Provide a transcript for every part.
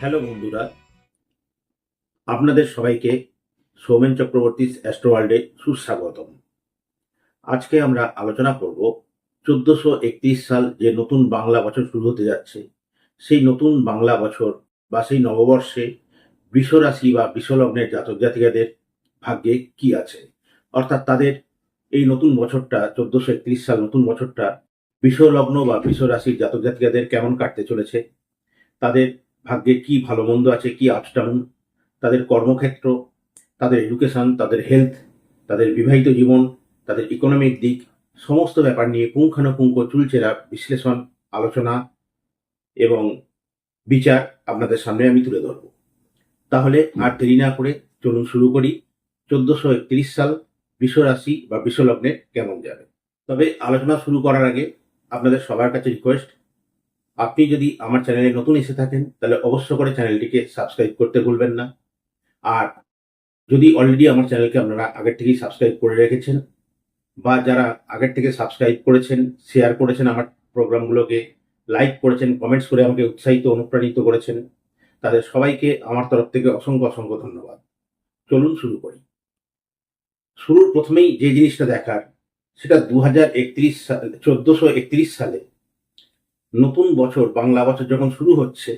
Hello বন্ধুরা, আপনাদের সবাইকে সৌমেন চক্রবর্তী অ্যাস্ট্রো ওয়ার্ল্ডে সুস্বাগতম। আজকে আমরা আলোচনা করব চোদ্দশো একত্রিশ সাল যে নতুন বাংলা বছর শুরু হতে যাচ্ছে, সেই নতুন বাংলা বছর বা সেই নববর্ষে বৃষরাশি বা বিশ্বলগ্নের জাতক জাতিকাদের ভাগ্যে কি আছে? অর্থাৎ তাদের এই নতুন বছরটা, চোদ্দশো একত্রিশ সাল নতুন বছরটা বিশ্বলগ্ন বা বিশ্বরাশির জাতক জাতিকাদের কেমন কাটতে চলেছে? তাদের ভাগ্যে কি ভালো মন্দ আছে, কি আপস ডাউন তাদের কর্মক্ষেত্র, তাদের এডুকেশন তাদের হেলথ তাদের বিবাহিত জীবন, তাদের ইকোনমিক দিক, সমস্ত ব্যাপার নিয়ে পুঙ্খানুপুঙ্খ চুলচেরা বিশ্লেষণ, আলোচনা এবং বিচার আপনাদের সামনে আমি তুলে ধরব। তাহলে আর দেরি না করে চলুন শুরু করি। চোদ্দশো একত্রিশ সাল বিশ্বরাশি বা বিশ্বলগ্নে কেমন যাবে? তবে আলোচনা শুরু করার আগে আপনাদের সবার কাছে রিকোয়েস্ট আপনি যদি আমার চ্যানেলে নতুন এসে থাকেন, তাহলে অবশ্য করে চ্যানেলটিকে সাবস্ক্রাইব করতে ভুলবেন না। আর যদি অলরেডি আমার চ্যানেলকে আপনারা আগের থেকেই সাবস্ক্রাইব করে রেখেছেন, বা যারা আগের থেকে সাবস্ক্রাইব করেছেন শেয়ার করেছেন আমার প্রোগ্রামগুলোকে লাইক করেছেন কমেন্টস করে আমাকে উৎসাহিত, অনুপ্রাণিত করেছেন, তাদের সবাইকে আমার তরফ থেকে অসংখ্য অসংখ্য ধন্যবাদ। চলুন শুরু করি। শুরুর প্রথমেই যে জিনিসটা দেখার, সেটা দু হাজার একত্রিশ সালে, চোদ্দশো একত্রিশ সালে নতুন বছর, বাংলা বছর যখন শুরু হচ্ছে,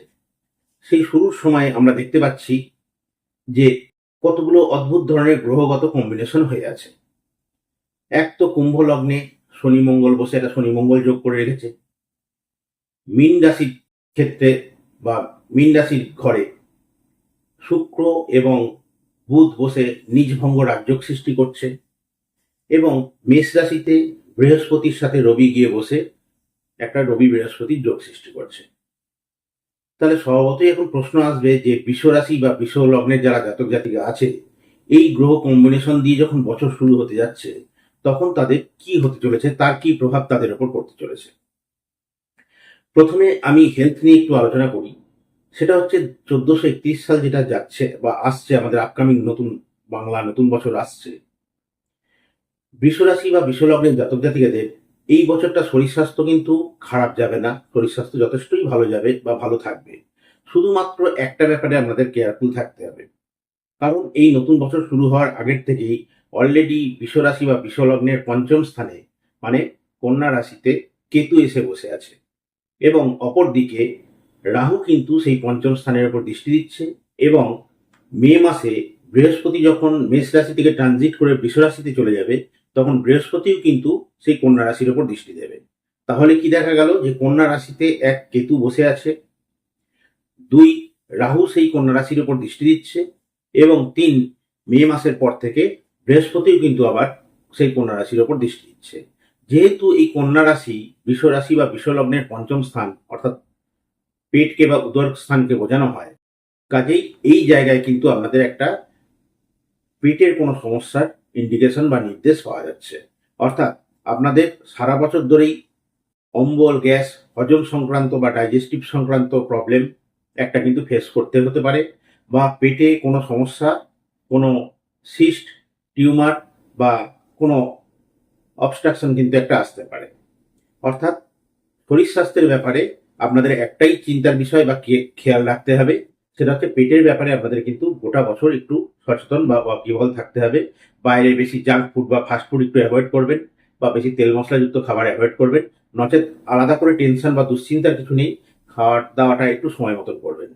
সেই শুরুর সময় আমরা দেখতে পাচ্ছি যে কতগুলো অদ্ভুত ধরনের গ্রহগত কম্বিনেশন হয়ে আছে। এক তো কুম্ভ লগ্নে শনি মঙ্গল বসে একটা শনি মঙ্গল যোগ করে রেখেছে। মীন রাশির ক্ষেত্রে বা মীন রাশির ঘরে শুক্র এবং বুধ বসে নিজভঙ্গ রাজ্যক সৃষ্টি করছে এবং মেষ রাশিতে বৃহস্পতির সাথে রবি গিয়ে বসে একটা রবি বৃহস্পতির যোগ সৃষ্টি করছে। তাহলে স্বভাবতই এখন প্রশ্ন আসবে যে বিশ্বরাশি বা বিশ্ব লগ্নের যারা জাতক জাতিকা আছে, এই গ্রহ কম্বিনেশন দিয়ে যখন বছর শুরু হতে যাচ্ছে, তখন তাদের কি হতে চলেছে, তার কি প্রভাব তাদের উপর পড়তে চলেছে? প্রথমে আমি হেলথ নিয়ে একটু আলোচনা করি। সেটা হচ্ছে চোদ্দশো একত্রিশ সাল যেটা যাচ্ছে বা আসছে, আমাদের আপকামিং নতুন বাংলা, নতুন বছর আসছে। বিশ্বরাশি বা বিশ্বলগ্নের জাতক জাতিকাদের এই বছরটা শরীর স্বাস্থ্য কিন্তু খারাপ যাবে না। শরীর স্বাস্থ্য যথেষ্টই ভালো যাবে বা ভালো থাকবে। শুধুমাত্র একটা ব্যাপারে আমাদের কেয়ারফুল থাকতে হবে। কারণ এই নতুন বছর শুরু হওয়ার আগের থেকেই অলরেডি বিশ্বরাশি বা বিশ্বলগ্নের পঞ্চম স্থানে মানে কন্যা রাশিতে কেতু এসে বসে আছে। এবং অপরদিকে রাহু কিন্তু সেই পঞ্চম স্থানের উপর দৃষ্টি দিচ্ছে এবং মে মাসে বৃহস্পতি যখন মেষ রাশি থেকে ট্রানজিট করে বিশ্বরাশিতে চলে যাবে তখন বৃহস্পতিও কিন্তু সেই কন্যা রাশির ওপর দৃষ্টি দেবে। তাহলে কি দেখা গেল যে কন্যা রাশিতে এক কেতু বসে আছে, দুই রাহু সেই কন্যা রাশির ওপর দৃষ্টি দিচ্ছে এবং তিন মে মাসের পর থেকে বৃহস্পতিও কিন্তু আবার সেই কন্যা রাশির ওপর দৃষ্টি দিচ্ছে। যেহেতু এই কন্যা রাশি রাশি বা বিশ্বলগ্নের পঞ্চম স্থান অর্থাৎ পেটকে বা উদর স্থানকে বোঝানো হয়, কাজেই এই জায়গায় কিন্তু আপনাদের একটা পেটের কোনো সমস্যার ইন্ডিকেশন বা নির্দেশ পাওয়া যাচ্ছে। অর্থাৎ আপনাদের সারা বছর ধরেই অম্বল, গ্যাস, হজম সংক্রান্ত বা ডাইজেস্টিভ সংক্রান্ত প্রবলেম একটা কিন্তু ফেস করতে হতে পারে বা পেটে কোনো সমস্যা, কোনো সিস্ট টিউমার বা কোনো অবস্ট্রাকশন কিন্তু একটা আসতে পারে। অর্থাৎ শরীর স্বাস্থ্যের ব্যাপারে আপনাদের একটাই চিন্তার বিষয় বা খেয়াল রাখতে হবে। সেটা হচ্ছে পেটের ব্যাপারে আপনাদের কিন্তু গোটা বছর একটু সচেতন বা ওয়াকিবল থাকতে হবে। বাইরে বেশি জাঙ্ক ফুড বা ফাস্ট ফুড একটু অ্যাভয়েড করবেন বা বেশি তেল মশলাযুক্ত খাবার অ্যাভয়েড করবেন। নচেত আলাদা করে টেনশন বা দুশ্চিন্তার কিছু নেই, খাওয়ার দাওয়াটা একটু সময় মতন করবেন।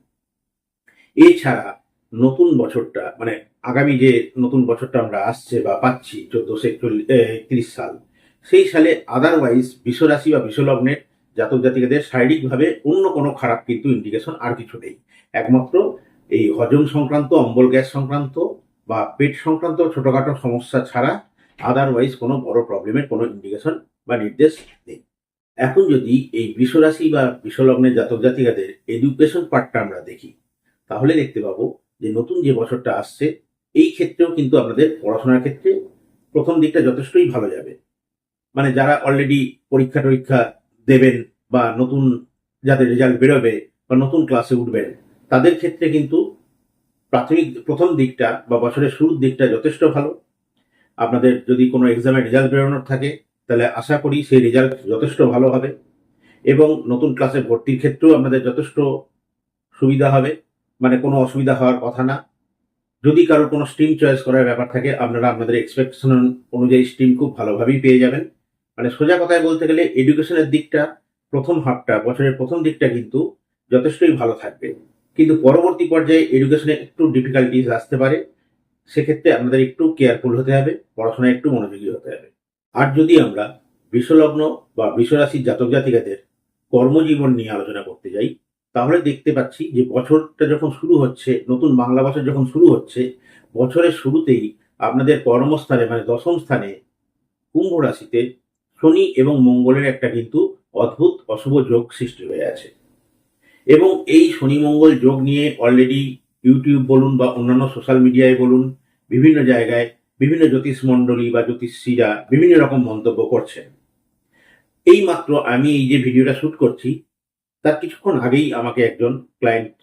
এছাড়া নতুন বছরটা মানে আগামী যে নতুন বছরটা আমরা আসছে বা পাচ্ছি, চোদ্দশো একত্রিশ সাল, সেই সালে আদারওয়াইজ বিশ্বরাশি বা বিশ্বলগ্নের জাতক জাতিকাদের শারীরিকভাবে অন্য কোনো খারাপ কিন্তু ইন্ডিকেশন আর কিছু নেই। একমাত্র এই হজম সংক্রান্ত, অম্বল গ্যাস সংক্রান্ত বা পেট সংক্রান্ত ছোটোখাটো সমস্যা ছাড়া আদারওয়াইজ কোনো বড় প্রবলেমের কোনো ইন্ডিকেশন বা নির্দেশ নেই। এখন যদি এই বিশ্বরাশি বা বিশ্বলগ্নের জাতক জাতিকাদের এডুকেশন পার্টটা আমরা দেখি, তাহলে দেখতে পাবো যে নতুন যে বছরটা আসছে, এই ক্ষেত্রেও কিন্তু আপনাদের পড়াশোনার ক্ষেত্রে প্রথম দিকটা যথেষ্টই ভালো যাবে। মানে যারা অলরেডি পরীক্ষা টরীক্ষা দেবেন বা নতুন যাদের রেজাল্ট বেরোবে বা নতুন ক্লাসে উঠবেন, তাদের ক্ষেত্রে কিন্তু প্রাথমিক প্রথম দিকটা বা বছরের শুরুর দিকটা যথেষ্ট ভালো। আপনাদের যদি কোনো এক্সামের রেজাল্ট বেরোনোর থাকে, তাহলে আশা করি সেই রেজাল্ট যথেষ্ট ভালো হবে এবং নতুন ক্লাসে ভর্তির ক্ষেত্রেও আপনাদের যথেষ্ট সুবিধা হবে। মানে কোনো অসুবিধা হওয়ার কথা না। যদি কারোর কোনো স্ট্রিম চয়েস করার ব্যাপার থাকে, আপনারা আপনাদের এক্সপেকটেশন অনুযায়ী স্ট্রিম খুব ভালোভাবেই পেয়ে যাবেন। মানে সোজা কথায় বলতে গেলে এডুকেশনের দিকটা প্রথম হাফটা বছরের প্রথম দিকটা কিন্তু যথেষ্টই ভালো থাকবে। কিন্তু পরবর্তী পর্যায়ে এডুকেশনে একটু ডিফিকাল্টিস আসতে পারে। সেক্ষেত্রে আপনাদের একটু কেয়ারফুল হতে হবে, পড়াশোনায় একটু মনোযোগী হতে হবে। আর যদি আমরা বিশ্বলগ্ন বা বিশ্বরাশির জাতক জাতিকাদের কর্মজীবন নিয়ে আলোচনা করতে যাই, তাহলে দেখতে পাচ্ছি যে বছরটা যখন শুরু হচ্ছে, নতুন বাংলা বছর যখন শুরু হচ্ছে, বছরের শুরুতেই আপনাদের কর্মস্থানে মানে দশম স্থানে কুম্ভ রাশিতে শনি এবং মঙ্গলের একটা কিন্তু অদ্ভুত অশুভ যোগ সৃষ্টি হয়ে আছে। এবং এই শনি মঙ্গল যোগ নিয়ে অলরেডি ইউটিউব বলুন বা অন্যান্য সোশ্যাল মিডিয়ায় বলুন, বিভিন্ন জায়গায় বিভিন্ন জ্যোতিষ মণ্ডলী বা জ্যোতিষীরা বিভিন্ন রকম মন্তব্য করছেন। এই মাত্র আমি এই যে ভিডিওটা শুট করছি, তার কিছুক্ষণ আগেই আমাকে একজন ক্লায়েন্ট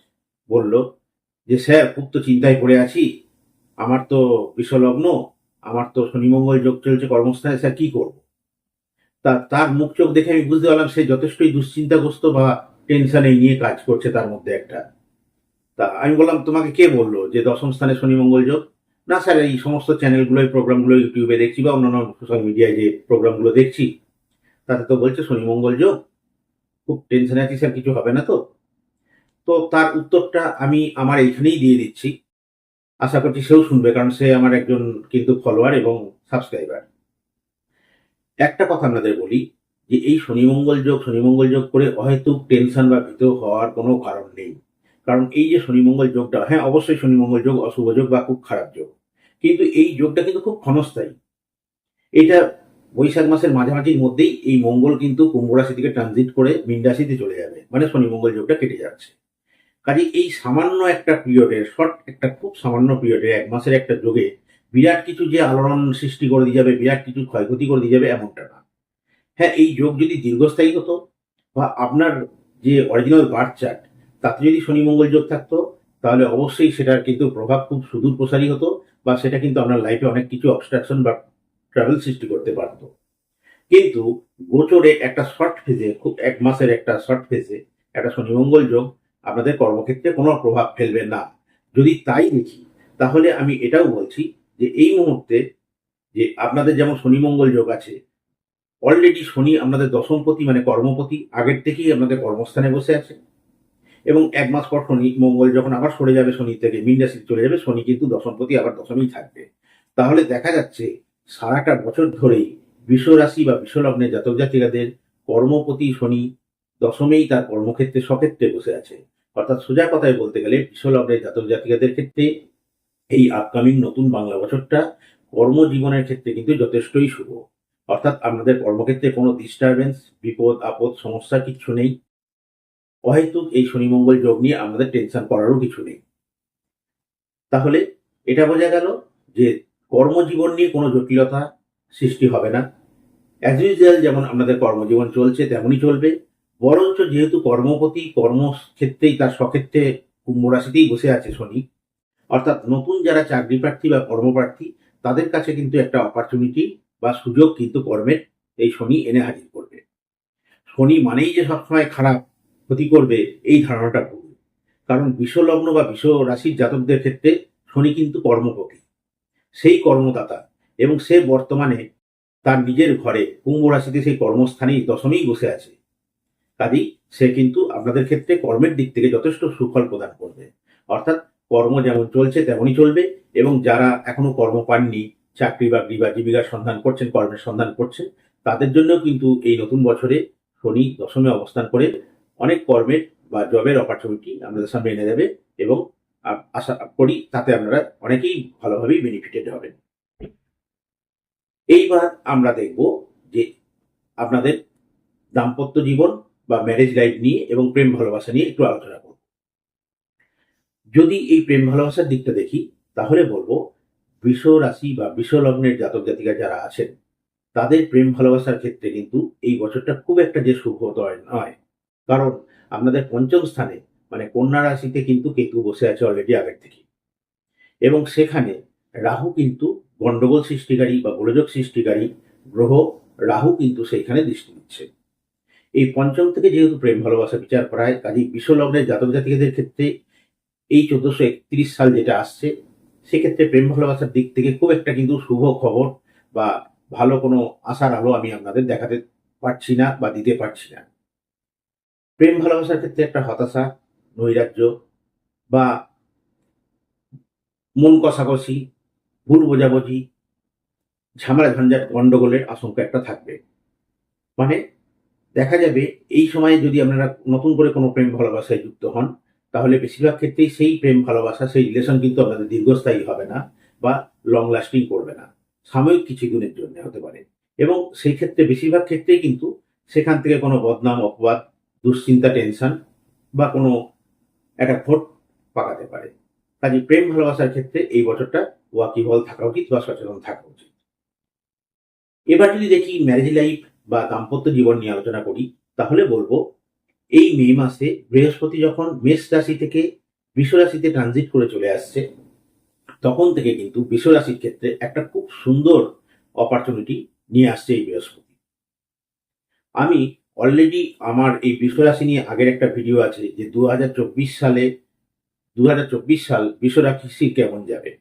বলল যে, স্যার, খুব তো চিন্তায় পড়ে আছি। আমার তো বিশ্বলগ্ন, আমার তো শনিমঙ্গল যোগ চলছে কর্মস্থানে, স্যার, কি করব? তার মুখ চোখ দেখে আমি বুঝতে পারলাম সে যথেষ্টই দুশ্চিন্তাগ্রস্ত বা টেনশন নিয়ে কাজ করছে তার মধ্যে একটা। তা আমি বললাম, তোমাকে কে বলল যে দশম স্থানে শনি মঙ্গল যোগ? না স্যার, এই সমস্ত চ্যানেলগুলো এই প্রোগ্রামগুলো ইউটিউবে দেখছি বা অন্যান্য সোশ্যাল মিডিয়ায় যে প্রোগ্রামগুলো দেখছি, তাতে তো বলছে শনি মঙ্গল যোগ। খুব টেনশনে আছি স্যার, কিছু হবে না তো? তো তার উত্তরটা আমি আমার এইখানেই দিয়ে দিচ্ছি। আশা করছি সেও শুনবে, কারণ সে আমার একজন কিন্তু ফলোয়ার এবং সাবস্ক্রাইবার একটা কথা আপনাদের বলি যে এই শনিমঙ্গল যোগ শনিমঙ্গল যোগ করে অহেতুক টেনশন বা ভীত হওয়ার কোনো কারণ নেই। কারণ এই যে শনিমঙ্গল যোগটা হ্যাঁ অবশ্যই শনিমঙ্গল যোগ অশুভ যোগ বা খুব খারাপ যোগ। কিন্তু এই যোগটা কিন্তু খুব ক্ষণস্থায়ী। এটা বৈশাখ মাসের মাঝামাঝির মধ্যেই এই মঙ্গল কিন্তু কুম্ভ রাশি থেকে ট্রানজিট করে মীন রাশিতে চলে যাবে মানে শনি মঙ্গল যোগটা কেটে যাচ্ছে। কাজে এই সামান্য একটা পিরিয়ডের শর্ট একটা, খুব সামান্য পিরিয়ডে এক মাসের একটা যোগে বিরাট কিছু যে আলোড়ন সৃষ্টি করে দিয়ে যাবে, বিরাট কিছু ক্ষয়ক্ষতি করে দিয়ে যাবে, এমনটা না। হ্যাঁ এই যোগ যদি দীর্ঘস্থায়ী হতো বা আপনার যে অরিজিনাল বার্থ চার্ট তাতে যদি শনি মঙ্গল যোগ থাকতো, তাহলে অবশ্যই সেটার কিন্তু প্রভাব খুব সুদূর প্রসারী হতো বা সেটা কিন্তু আপনার লাইফে অনেক কিছু অবস্ট্রাকশন বা ট্রাভেল সৃষ্টি করতে পারতো। কিন্তু গোচরে একটা শর্ট ফেজে খুব এক মাসের একটা শর্ট ফেজে একটা শনিমঙ্গল যোগ আপনাদের কর্মক্ষেত্রে কোনো প্রভাব ফেলবে না। যদি তাই দেখি, তাহলে আমি এটাও বলছি যে এই মুহূর্তে যে আপনাদের যেমন শনি মঙ্গল যোগ আছে অলরেডি শনি আপনাদের দশমপতি মানে কর্মপতি, আগের থেকেই আপনাদের কর্মস্থানে বসে আছে। এবং এক মাস পর শনি মঙ্গল যখন আবার সরে যাবে শনি থেকে, মিন রাশি চলে যাবে, শনি কিন্তু দশমপতি, আবার দশমেই থাকবে। তাহলে দেখা যাচ্ছে, সারাটা বছর ধরেই বিশ্বরাশি বা বিশ্বলগ্নে জাতক জাতিকাদের কর্মপতি শনি দশমেই তার কর্মক্ষেত্রে সক্ষেত্রে বসে আছে। অর্থাৎ সোজা কথায় বলতে গেলে বিশ্বলগ্নের জাতক জাতিকাদের ক্ষেত্রে এই আপকামিং নতুন বাংলা বছরটা কর্মজীবনের ক্ষেত্রে কিন্তু যথেষ্টই শুভ। অর্থাৎ আপনাদের কর্মক্ষেত্রে কোনো ডিস্টারবেন্স বিপদ, আপদ, সমস্যা কিচ্ছু নেই। অহেতুক এই শনিমঙ্গল যোগ নিয়ে আমাদের টেনশন করারও কিছু নেই। তাহলে এটা বোঝা গেল যে কর্মজীবন নিয়ে কোনো জটিলতা সৃষ্টি হবে না। অ্যাজ ইউজুয়াল যেমন আমাদের কর্মজীবন চলছে, তেমনই চলবে। বরঞ্চ যেহেতু কর্মপতি কর্মক্ষেত্রেই তার সক্ষেত্রে কুম্ভ রাশিতেই বসে আছে শনি অর্থাৎ নতুন যারা চাকরি প্রার্থী বা কর্মপ্রার্থী, তাদের কাছে কিন্তু একটা অপরচুনিটি বা সুযোগ কিন্তু কর্মের এই শনি এনে হাজির করবে। শনি মানেই যে সবসময় খারাপ ক্ষতি করবে, এই ধারণাটা ভুল। কারণ বিশ্বলগ্ন বা বিশ্ব রাশির জাতকদের ক্ষেত্রে শনি কিন্তু কর্মপতি সেই কর্মদাতা এবং সে বর্তমানে তার নিজের ঘরে কুম্ভ রাশিতে সেই কর্মস্থানেই দশমেই বসে আছে। কাজেই সে কিন্তু আপনাদের ক্ষেত্রে কর্মের দিক থেকে যথেষ্ট সুফল প্রদান করবে। অর্থাৎ কর্ম যেমন চলছে, তেমনই চলবে। এবং যারা এখনও কর্ম পাননি, চাকরি বাকরি বা জীবিকার সন্ধান করছেন, কর্মের সন্ধান করছেন, তাদের জন্যও কিন্তু এই নতুন বছরে শনি দশমে অবস্থান করে অনেক কর্মের বা জবের অপরচুনিটি আপনাদের সামনে এনে দেবে এবং আশা করি তাতে আপনারা অনেকেই ভালোভাবেই বেনিফিটেড হবেন। এইবার আমরা দেখব যে আপনাদের দাম্পত্য জীবন বা ম্যারেজ লাইফ নিয়ে এবং প্রেম ভালোবাসা নিয়ে একটু আলোচনা যদি এই প্রেম ভালোবাসার দিকটা দেখি, তাহলে বলব বৃষ রাশি বা বৃষ লগ্নের জাতক জাতিকা যারা আছেন, তাদের প্রেম ভালোবাসার ক্ষেত্রে কিন্তু এই বছরটা খুব একটা যে শুভ নয় কারণ আপনাদের পঞ্চম স্থানে মানে কন্যা রাশিতে কিন্তু কেতু বসে আছে অলরেডি আগের থেকে। এবং সেখানে রাহু কিন্তু গন্ডগোল সৃষ্টিকারী বা গোলযোগ সৃষ্টিকারী গ্রহ রাহু কিন্তু সেইখানে দৃষ্টি দিচ্ছে। এই পঞ্চম থেকে যেহেতু প্রেম ভালোবাসা বিচার করা হয় কাজেই বিশ্বলগ্নের জাতক জাতিকাদের ক্ষেত্রে এই চোদ্দশো একত্রিশ সাল যেটা আসছে, সেক্ষেত্রে প্রেম ভালোবাসার দিক থেকে খুব একটা কিন্তু শুভ খবর বা ভালো কোনো আশার আলো আমি আপনাদের দেখাতে পারছি না বা দিতে পারছি না। প্রেম ভালোবাসার ক্ষেত্রে একটা হতাশা, নৈরাজ্য বা মন কষাকষি, ভুল বোঝাবুঝি ঝামেলা ঝঞ্ঝাট গণ্ডগোলের আশঙ্কা একটা থাকবে। মানে দেখা যাবে এই সময়ে যদি আপনারা নতুন করে কোনো প্রেম ভালোবাসায় যুক্ত হন তাহলে বেশিরভাগ ক্ষেত্রেই সেই প্রেম ভালোবাসা, সেই রিলেশন কিন্তু আপনাদের দীর্ঘস্থায়ী হবে না বা লং লাস্টিং করবে না। সাময়িক কিছু দিনের জন্য হতে পারে। এবং সেই ক্ষেত্রে বেশিরভাগ ক্ষেত্রেই কিন্তু সেখান থেকে কোনো বদনাম, অপবাদ, দুশ্চিন্তা টেনশন বা কোনো একটা ভোট পাকাতে পারে। কাজে প্রেম ভালোবাসার ক্ষেত্রে এই বছরটা ওয়াকিবল থাকা উচিত বা সচেতন থাকা উচিত। এবার যদি দেখি ম্যারেজ লাইফ বা দাম্পত্য জীবন নিয়ে আলোচনা করি, তাহলে বলব এই মে মাসে বৃহস্পতি যখন মেষ রাশি থেকে বৃষ রাশিতে ট্রানজিট করে চলে আসছে, তখন থেকে কিন্তু বৃষ রাশির ক্ষেত্রে একটা খুব সুন্দর অপরচুনিটি নিয়ে আসছে এই বৃহস্পতি। আমি অলরেডি আমার এই বৃষ রাশি নিয়ে আগের একটা ভিডিও আছে যে দু হাজার চব্বিশ সালে দু হাজার চব্বিশ সাল বৃষ রাশি কেমন যাবে?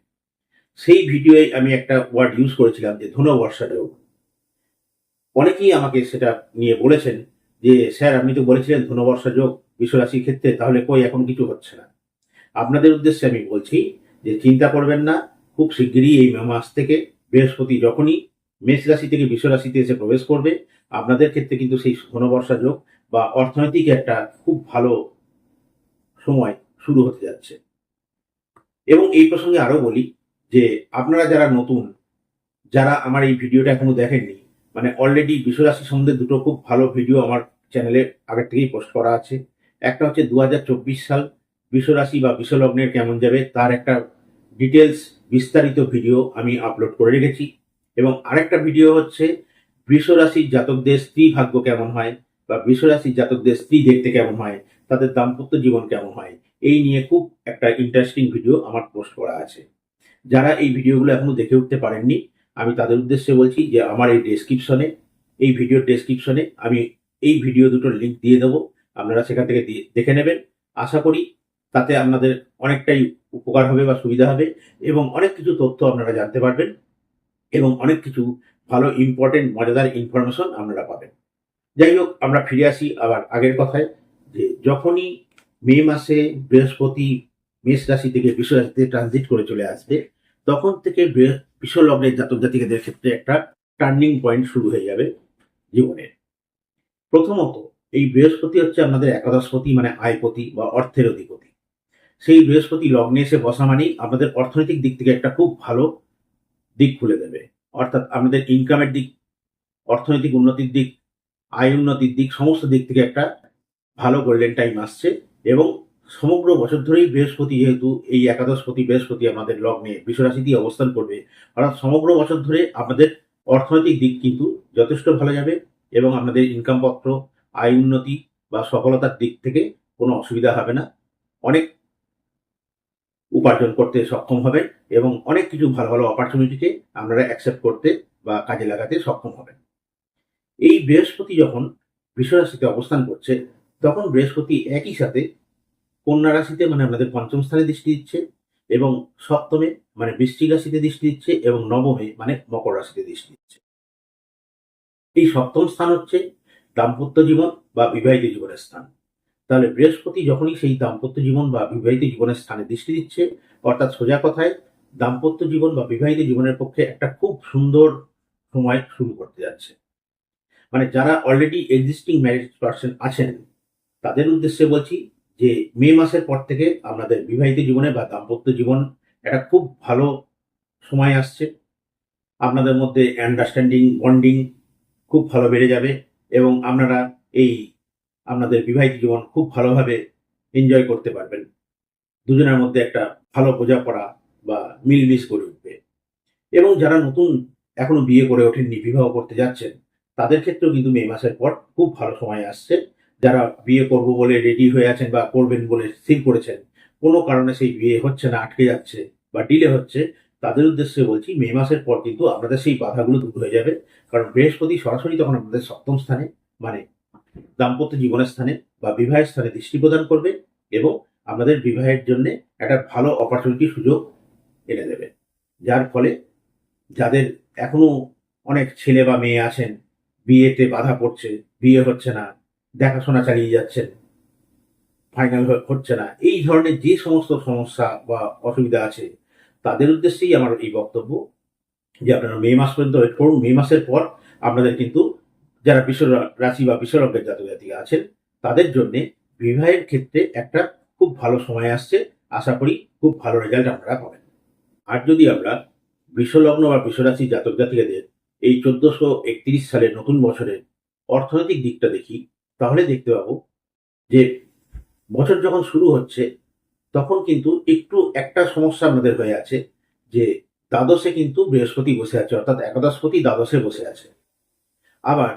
সেই ভিডিওয়ে আমি একটা ওয়ার্ড ইউজ করেছিলাম যে ধনু বর্ষা অনেকেই আমাকে সেটা নিয়ে বলেছেন যে, স্যার, আপনি তো বলেছিলেন ধনবর্ষা যোগ বিশ্বরাশির ক্ষেত্রে তাহলে কই এখন কিছু হচ্ছে না? আপনাদের উদ্দেশ্যে আমি বলছি যে, চিন্তা করবেন না, খুব শিগগিরই এই মাস থেকে বৃহস্পতি যখনই মেষ রাশি থেকে বিশ্বরাশিতে এসে প্রবেশ করবে, আপনাদের ক্ষেত্রে কিন্তু সেই ঘনবর্ষা যোগ বা অর্থনৈতিক একটা খুব ভালো সময় শুরু হতে যাচ্ছে। এবং এই প্রসঙ্গে আরও বলি যে, আপনারা যারা নতুন, যারা আমার এই ভিডিওটা এখনও দেখেননি মানে অলরেডি বিশ্বরাশি সম্বন্ধে দুটো খুব ভালো ভিডিও আমার চ্যানেলে আগের থেকেই পোস্ট করা আছে। একটা হচ্ছে দু হাজার চব্বিশ সাল, বিশ্বরাশি বা বিশ্বলগ্নের কেমন যাবে তার একটা ডিটেলস বিস্তারিত ভিডিও আমি আপলোড করে রেখেছি। এবং আরেকটা ভিডিও হচ্ছে, বৃষরাশির জাতকদের স্ত্রী ভাগ্য কেমন হয় বা বৃষরাশির জাতকদের স্ত্রী দেখতে কেমন হয়, তাদের দাম্পত্য জীবন কেমন হয়, এই নিয়ে খুব একটা ইন্টারেস্টিং ভিডিও আমার পোস্ট করা আছে। যারা এই ভিডিওগুলো এখনও দেখে উঠতে পারেননি আমি তাদের উদ্দেশ্যে বলছি যে আমার এই ডেসক্রিপশনে এই ভিডিওর ডেসক্রিপশনে আমি এই ভিডিও দুটোর লিঙ্ক দিয়ে দেবো। আপনারা সেখান থেকে দেখে নেবেন। আশা করি তাতে আপনাদের অনেকটাই উপকার হবে বা সুবিধা হবে এবং অনেক কিছু তথ্য আপনারা জানতে পারবেন এবং অনেক কিছু ভালো ইম্পর্টেন্ট মজাদার ইনফরমেশন আপনারা পাবেন। যাই হোক, আমরা ফিরে আসি আবার আগের কথায় যে যখনই মে মাসে বৃহস্পতি মেষ রাশি থেকে বিশ্ব রাশিতে ট্রানজিট করে চলে আসবে, তখন থেকে বৃহ- বিশ্ব লগ্নের জাতক জাতিকাদের ক্ষেত্রে একটা টার্নিং পয়েন্ট শুরু হয়ে যাবে জীবনের প্রথমত, এই বৃহস্পতি হচ্ছে আমাদের একাদশপতি মানে আয়পতি বা অর্থের অধিপতি। সেই বৃহস্পতি লগ্নে এসে বসা মানেই আমাদের অর্থনৈতিক দিক থেকে একটা খুব ভালো দিক খুলে দেবে। অর্থাৎ আমাদের ইনকামের দিক, অর্থনৈতিক উন্নতির দিক, আয় উন্নতির দিক, সমস্ত দিক থেকে একটা ভালো গোল্ডেন টাইম আসছে এবং সমগ্র বছর ধরেই বৃহস্পতি যেহেতু এই একাদশ একাদশপতি, বৃহস্পতি আমাদের লগ্নে বিশ্বরাশিতেই অবস্থান করবে, অর্থাৎ সমগ্র বছর ধরে আপনাদের অর্থনৈতিক দিক কিন্তু যথেষ্ট ভালো যাবে এবং আপনাদের ইনকামপত্র, আয় উন্নতি বা সফলতার দিক থেকে কোনো অসুবিধা হবে না। অনেক উপার্জন করতে সক্ষম হবেন এবং অনেক কিছু ভালো ভালো অপরচুনিটিকে আপনারা অ্যাকসেপ্ট করতে বা কাজে লাগাতে সক্ষম হবেন। এই বৃহস্পতি যখন বিশ্বরাশিতে অবস্থান করছে, তখন বৃহস্পতি একই সাথে কন্যা রাশিতে মানে আপনাদের পঞ্চম স্থানে দৃষ্টি দিচ্ছে এবং সপ্তমে মানে বৃশ্চিক রাশিতে দৃষ্টি দিচ্ছে এবং নবমে মানে মকর রাশিতে দৃষ্টি দিচ্ছে। এই সপ্তম স্থান হচ্ছে দাম্পত্য জীবন বা বিবাহিত জীবনের স্থান। তাহলে বৃহস্পতি যখনই সেই দাম্পত্য জীবন বা বিবাহিত জীবনের স্থানে দৃষ্টি দিচ্ছে, অর্থাৎ সোজা কথায় দাম্পত্য জীবন বা বিবাহিত জীবনের পক্ষে একটা খুব সুন্দর সময় শুরু করতে যাচ্ছে। মানে যারা অলরেডি এক্সিস্টিং ম্যারেজ পার্সন আছেন, তাদের উদ্দেশ্যে বলছি যে মে মাসের পর থেকে আপনাদের বিবাহিত জীবনে বা দাম্পত্য জীবন একটা খুব ভালো সময় আসছে। আপনাদের মধ্যে আন্ডারস্ট্যান্ডিং বন্ডিং খুব ভালো বেড়ে যাবে এবং আপনারা এই আপনাদের বিবাহিত জীবন খুব ভালোভাবে এনজয় করতে পারবেন। দুজনের মধ্যে একটা ভালো বোঝাপড়া বা মিলমিশ করে উঠবে। এবং যারা নতুন এখনও বিয়ে করে ওঠেননি, বিবাহ করতে যাচ্ছেন, তাদের ক্ষেত্রেও কিন্তু মে মাসের পর খুব ভালো সময় আসছে। যারা বিয়ে করব বলে রেডি হয়ে আছেন বা করবেন বলে স্থির করেছেন, কোনো কারণে সেই বিয়ে হচ্ছে না, আটকে যাচ্ছে বা ডিলে হচ্ছে, তাদের উদ্দেশ্যে বলছি মে মাসের পর কিন্তু আপনাদের সেই বাধাগুলো দূর হয়ে যাবে। কারণ বৃহস্পতি সরাসরি তখন আপনাদের সপ্তম স্থানে মানে দাম্পত্য জীবনের স্থানে বা বিবাহের স্থানে দৃষ্টি প্রদান করবে এবং আমাদের বিবাহের জন্য একটা ভালো অপরচুনিটি সুযোগ এনে দেবে। যার ফলে যাদের এখনও অনেক ছেলে বা মেয়ে আছেন, বিয়েতে বাধা পড়ছে, বিয়ে হচ্ছে না দেখাশোনা চালিয়ে যাচ্ছেন। ফাইনাল হচ্ছে না। এই ধরনের যে সমস্ত সমস্যা বা অসুবিধা আছে, তাদের উদ্দেশ্যেই আমার এই বক্তব্য। যে আপনারা মে মাস পর্যন্ত ওয়েট করুন। মে মাসের পর আপনাদের কিন্তু যারা বিশ্ব রাশি বা বিশ্বরব্যের জাতক জাতিকা আছেন, তাদের জন্য বিবাহের ক্ষেত্রে একটা খুব ভালো সময় আসছে। আশা করি খুব ভালো রেজাল্ট আপনারা পাবেন। আর যদি আমরা বিশ্বলগ্ন বা বিশ্বরাশি জাতক জাতিকাদের এই চোদ্দশো একত্রিশ সালের নতুন বছরের অর্থনৈতিক দিকটা দেখি তাহলে দেখতে পাবো যে বছর যখন শুরু হচ্ছে, তখন কিন্তু একটু একটা সমস্যা আমাদের হয়ে আছে যে দ্বাদশে কিন্তু বৃহস্পতি বসে আছে, অর্থাৎ একাদশপতি দ্বাদশে বসে আছে। আবার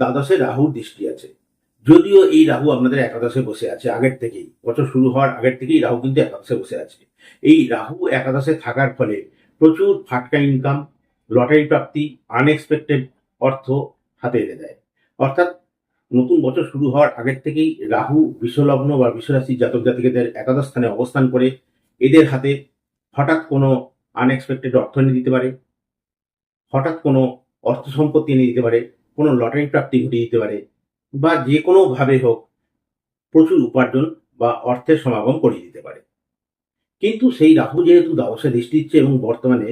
দ্বাদশে রাহুর দৃষ্টি আছে। যদিও এই রাহু আপনাদের একাদশে বসে আছে আগের থেকেই, বছর শুরু হওয়ার আগের থেকেই রাহু কিন্তু একাদশে বসে আছে। এই রাহু একাদশে থাকার ফলে প্রচুর ফাটকা ইনকাম লটারি প্রাপ্তি আনএক্সপেক্টেড অর্থ হাতে এনে দেয়। অর্থাৎ নতুন বছর শুরু হওয়ার আগের থেকেই রাহু, বিশ্বলগ্ন বা বিশ্বরাশি জাতক জাতিকাদের একাদশ স্থানে অবস্থান করে এদের হাতে হঠাৎ কোনো আনএক্সপেক্টেড অর্থ এনে দিতে পারে, হঠাৎ কোনো অর্থ সম্পত্তি এনে দিতে পারে, কোনো লটারি প্রাপ্তি ঘটিয়ে দিতে পারে বা যে কোনোভাবে হোক প্রচুর উপার্জন বা অর্থের সমাগম করিয়ে দিতে পারে। কিন্তু সেই রাহু যেহেতু দ্বাদশে দৃষ্টি দিচ্ছে এবং বর্তমানে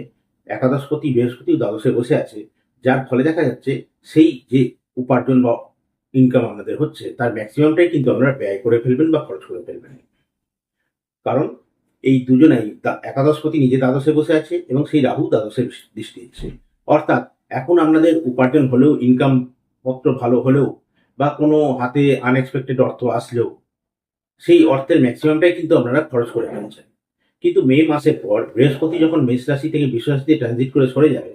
একাদশপতি বৃহস্পতি দ্বাদশে বসে আছে, যার ফলে দেখা যাচ্ছে সেই যে উপার্জন বা ইনকাম আপনাদের হচ্ছে, তার ম্যাক্সিমামটাই কিন্তু আপনারা ব্যয় করে ফেলবেন বা খরচ করে ফেলবেন। কারণ এই দুজনাই একাদশপতি নিজে দ্বাদশে বসে আছে এবং সেই রাহু দ্বাদশে দৃষ্টি দিচ্ছে। অর্থাৎ এখন আপনাদের উপার্জন হলেও ইনকাম পত্র ভালো হলেও বা কোনো হাতে আনএক্সপেক্টেড অর্থ আসলেও, সেই অর্থের ম্যাক্সিমামটাই কিন্তু আপনারা খরচ করে ফেলছেন। কিন্তু মে মাসের পর বৃহস্পতি যখন মেষ রাশি থেকে বিশ্ব রাশিতে ট্রানজিট করে সরে যাবে,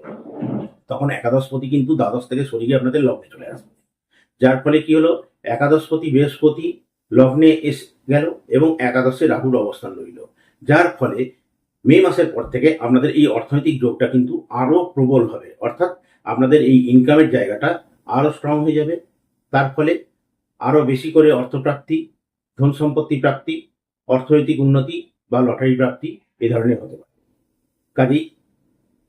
তখন একাদশপতি কিন্তু দ্বাদশ থেকে সরে গিয়ে আপনাদের লগ্নে চলে আসবে। যার ফলে কি হলো? একাদশপতি, বৃহস্পতি, লগ্নে এস গেল এবং একাদশে রাহুর অবস্থান রইল। যার ফলে মে মাসের পর থেকে আপনাদের এই অর্থনৈতিক যোগটা কিন্তু আরও প্রবল হবে। অর্থাৎ আপনাদের এই ইনকামের জায়গাটা আরও স্ট্রং হয়ে যাবে। তার ফলে আরও বেশি করে অর্থপ্রাপ্তি, ধন সম্পত্তি প্রাপ্তি, অর্থনৈতিক উন্নতি বা লটারি প্রাপ্তি এ ধরনের হতে পারে। কাজেই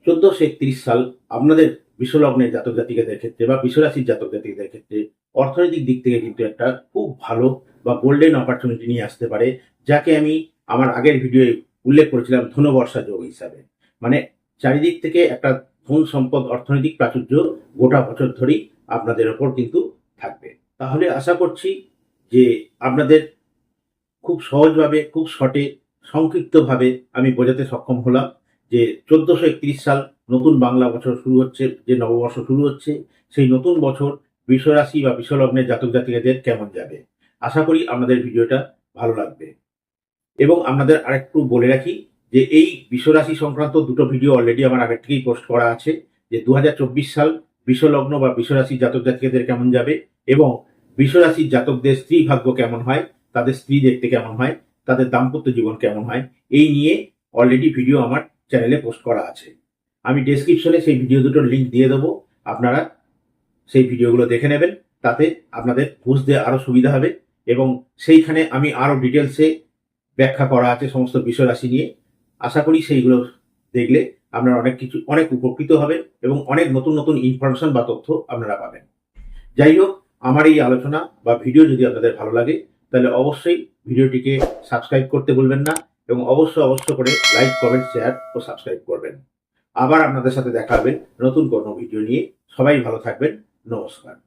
চোদ্দশো একত্রিশ সাল আপনাদের বিশ্বলগ্নের জাতক জাতিকাদের ক্ষেত্রে বা বিশ্বরাশির জাতক জাতিকাদের ক্ষেত্রে অর্থনৈতিক দিক থেকে কিন্তু একটা খুব ভালো বা গোল্ডেন অপরচুনিটি নিয়ে আসতে পারে, যাকে আমি আমার আগের ভিডিওয়ে উল্লেখ করেছিলাম ধনবর্ষা যোগ হিসাবে। মানে চারিদিক থেকে একটা ধন সম্পদ অর্থনৈতিক প্রাচুর্য গোটা বছর ধরেই আপনাদের ওপর কিন্তু থাকবে। তাহলে আশা করছি যে আপনাদের খুব সহজভাবে, খুব শর্টে, সংক্ষিপ্তভাবে আমি বোঝাতে সক্ষম হলাম যে চোদ্দশো সাল নতুন বাংলা বছর শুরু হচ্ছে, যে নববর্ষ শুরু হচ্ছে, সেই নতুন বছর বিশ্বরাশি বা বিশ্বলগ্নের জাতক জাতিকাদের কেমন যাবে? আশা করি আপনাদের ভিডিওটা ভালো লাগবে। এবং আপনাদের আরেকটু বলে রাখি যে এই বিশ্বরাশি সংক্রান্ত দুটো ভিডিও অলরেডি আমার আগের থেকেই পোস্ট করা আছে, যে দু হাজার চব্বিশ সাল বিশ্বলগ্ন বা বিশ্বরাশি জাতক জাতিকাদের কেমন যাবে এবং বিশ্বরাশির জাতকদের স্ত্রী ভাগ্য কেমন হয়, তাদের স্ত্রী দেখতে কেমন হয়, তাদের দাম্পত্য জীবন কেমন হয়, এই নিয়ে অলরেডি ভিডিও আমার চ্যানেলে পোস্ট করা আছে। আমি ডেসক্রিপশনে সেই ভিডিও দুটোর লিঙ্ক দিয়ে দেবো। আপনারা সেই ভিডিওগুলো দেখে নেবেন, তাতে আপনাদের বুঝতে আরও সুবিধা হবে এবং সেইখানে আমি আরও ডিটেলসে ব্যাখ্যা করা আছে সমস্ত বিষয় রাশি নিয়ে। আশা করি সেইগুলো দেখলে আপনারা অনেক কিছু, অনেক উপকৃত হবে এবং অনেক নতুন নতুন ইনফরমেশন বা তথ্য আপনারা পাবেন। যাই হোক, আমার এই আলোচনা বা ভিডিও যদি আপনাদের ভালো লাগে, তাহলে অবশ্যই ভিডিওটিকে সাবস্ক্রাইব করতে ভুলবেন না এবং অবশ্যই অবশ্য করে লাইক কমেন্ট শেয়ার ও সাবস্ক্রাইব করবেন। আবার আপনাদের সাথে দেখা হবে নতুন কোনো ভিডিও নিয়ে। সবাই ভালো থাকবেন। নমস্কার।